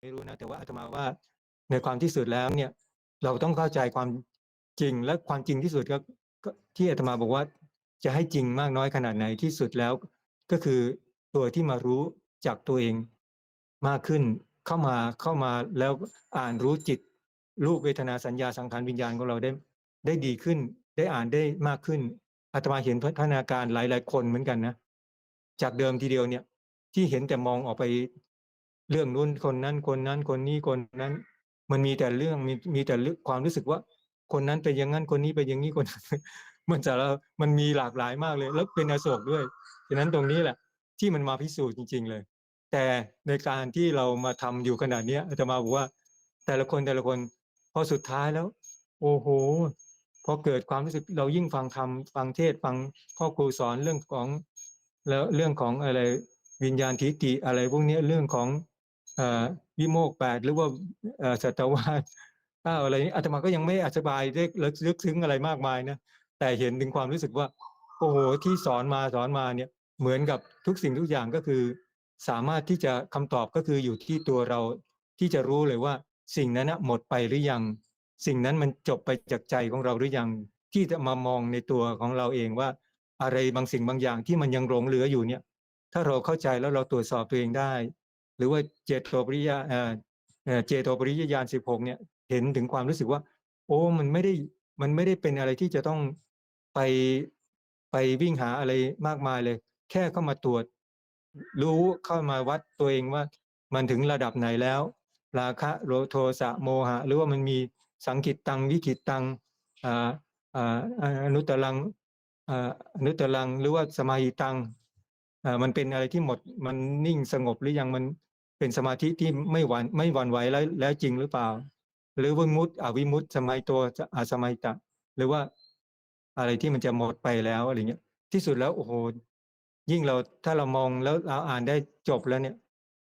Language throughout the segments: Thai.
ไม่รู้นะแต่ว่าอาตมาว่าในความที่สุดแล้วเนี่ย เราต้องเข้าใจความจริงและความจริงที่สุดก็ที่อาตมาบอกว่าจะให้จริงมากน้อยขนาดไหนที่สุดแล้ว ก็คือตัวที่มารู้จากตัวเองมากขึ้นเข้ามาเข้ามาแล้วอ่านรู้จิตรูปเวทนาสัญญาสังขารวิญญาณของเราได้ได้ดีขึ้น ได้อ่านได้มากขึ้นอาตมาเห็นพัฒนาการหลาย ๆ คนเหมือนกันนะจากเดิมทีเดียวเนี่ย ที่เห็นแต่มองออกไป เรื่องนู้นคนนั้นคนนั้นคนนี้คนนั้น มันมีแต่เรื่องมีมีแต่เรื่องความรู้สึกว่า คนนั้นเป็นอย่างนั้นคนนี้เป็นอย่างนี้คน มันจะแล้วมันมีหลากหลายมากเลย แล้วเป็นอโศกด้วยฉะนั้นตรงนี้แหละ ที่มันมาพิสูจน์จริง ๆ เลย แต่ในการที่เรามาทำอยู่ขนาดเนี้ยอาตมาบอกว่า แต่ละคนแต่ละคนพอสุดท้ายแล้ว โอ้โหพอเกิดความรู้สึกเรายิ่งฟังธรรมฟังเทศฟังพ่อครูสอนเรื่องของแล้วเรื่องของอะไรวิญญาณทิฏฐิอะไรพวกนี้เรื่องของ วิโมกข์แปดหรือว่าสัตวาสเก้าอะไรนี้อาตมาก็ยังไม่อธิบายได้ลึกลึกซึ้งอะไรมากมายนะแต่เห็นถึงความรู้สึกว่า โอ้โหที่สอนมาสอนมาเนี่ย เหมือนกับทุกสิ่งทุกอย่างก็คือ สามารถที่จะคำตอบก็คืออยู่ที่ตัวเราที่จะรู้เลยว่า สิ่งนั้นหมดไปหรือยัง สิ่งนั้นมันจบไปจากใจของเราหรือยัง ที่จะมามองในตัวของเราเองว่า อะไรบางสิ่งบางอย่างที่มันยังหลงเหลืออยู่เนี่ย ถ้าเราเข้าใจแล้วเราตรวจสอบตัวเองได้ หรือว่าเจโตปริยาเอ่อเอ่อเจโตปริยญาณสิบหกเนี่ยเห็นถึงความรู้สึกว่า โอ้มันไม่ได้มันไม่ได้เป็นอะไรที่จะต้องไปไปวิ่งหาอะไรมากมายเลย แค่เข้ามาตรวจ รู้เข้ามาวัดตัวเองว่า มันถึงระดับไหนแล้ว ราคะโลโทสะโมหะ หรือว่ามันมีสังกิตตังวิกิตตังอนุตตรังอนุตตรังหรือว่าสมาหิตังมันเป็นอะไรที่หมดมันนิ่งสงบหรือยังมัน เป็นสมาธิที่ไม่หวันไม่หวั่นไหวแล้วแล้วจริงหรือเปล่า หรือวิมุตติอวิมุตติสมัยตัวอาสมัยตะ หรือว่าอะไรที่มันจะหมดไปแล้วอะไรเงี้ย ที่สุดแล้วโอ้โหยิ่งเราถ้าเรามองแล้วเราอ่านได้จบแล้วเนี่ย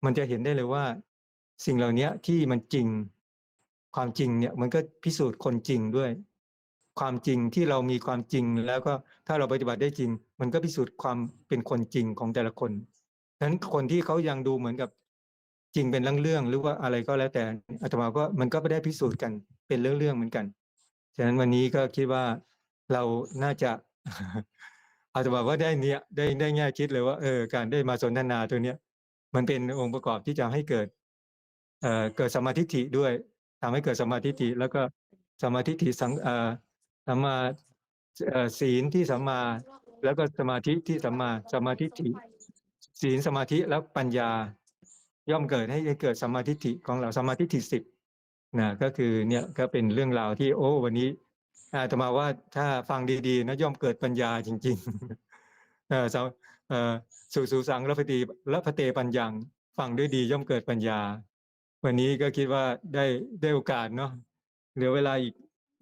มันจะเห็นได้เลยว่า สิ่งเหล่านี้ที่มันจริง ความจริงเนี่ย มันก็พิสูจน์คนจริงด้วย ความจริงที่เรามีความจริงแล้วก็ถ้าเราปฏิบัติได้จริง มันก็พิสูจน์ความเป็นคนจริงของแต่ละคนนั้นคนที่เขายังดูเหมือนกับ จริงเป็นเรื่องๆหรือว่าอะไรก็แล้วแต่อาตมาก็มันก็ไม่ได้พิสูจน์กันเป็นเรื่องๆเหมือนกันฉะนั้นวันนี้ก็คิดว่าเราน่าจะอาตมาว่าได้เนี่ยได้ได้แง่คิดเลยว่าเออการได้มาสนทนาตัวเนี้ยมันเป็นองค์ประกอบที่จะให้เกิดเอ่อเกิดสมาธิฐิด้วยทำให้เกิดสมาธิฐิแล้วก็สมาธิฐิสังเอ่อสัมมาเอ่อศีลที่สัมมาแล้วก็สมาธิที่สัมมาสมาธิฐิศีลสมาธิแล้วปัญญา ย่อมเกิดให้ให้เกิดสมาธิฐิของเราสมาธิฐิสิบนะก็คือเนี่ยก็เป็นเรื่องราวที่โอ้วันนี้อาตมาว่าถ้าฟังดีๆนะย่อมเกิดปัญญาจริงๆเออสาเอ่อสู่สู่สังรัพติรัพเตปัญญังฟังด้วยดีย่อมเกิดปัญญา วันนี้ก็คิดว่าได้ได้โอกาสเนาะเหลือเวลาอีก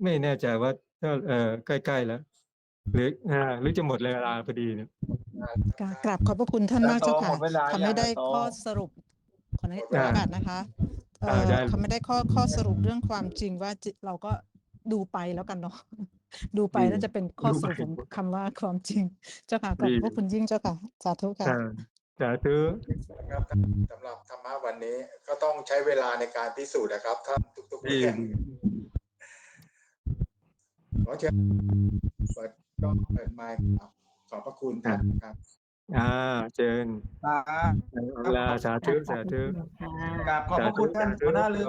ไม่แน่ใจว่าถ้าเออใกล้ๆแล้ว หรืออ่าหรือจะหมดเวลาพอดีเนี่ยกราบกราบขอบพระคุณท่านมากเจ้าค่ะหมดเวลาทำให้ยังได้โตข้อสรุป ขออนุญาตอ่าโอกาสนะคะเอ่อ่าอได้ทำให้ได้ข้อข้อสรุปเรื่องความจริงว่าจิตเราก็ดูไปแล้วกันเนาะดูไปดีน่าจะเป็นข้อดูสรุปไปของคำว่าความจริง เจ้าค่ะขอบดีพระคุณยิ่งเจ้าค่ะสาธุค่ะอ่าสาธุนะครับสำหรับธรรมะวันนี้ก็ต้องใช้เวลาในการพิสูจน์นะครับท่านทุกๆดีเรื่องดีขอเชิญเปิดก็เปิดไมค์ครับขอบพระคุณท่านครับ อ่าเชิญอ่าเวลา สาธุ สาธุ กราบขอบพระคุณท่านหัวหน้าลืม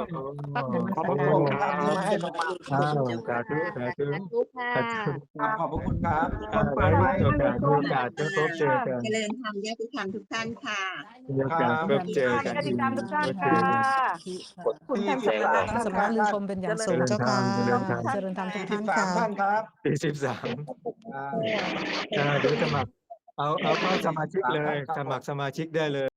ขอบพระคุณครับที่มาให้เรามาอ้าวสาธุสาธุสาธุ ค่ะครับขอบพระคุณครับทุกคอ่านเปิดไมค์ โอกาสมีโอกาสจะพบเจอกันเจริญธรรมญาติธรรมทุกท่านค่ะ มีโอกาสพบเจอกันญาติธรรมทุกท่านค่ะคุณท่านที่สำนักท่านสำนักลืมชมเป็นอย่างสูงเจ้าค่ะเจริญธรรม เจริญธรรมทุกสิท่าบนสาค่ะมท่านครับสี่สิบสามอ่า อ่าเดี๋ยวสมัคร เอาเอาเข้าสมาชิกเลย สมัครสมาชิกได้เลย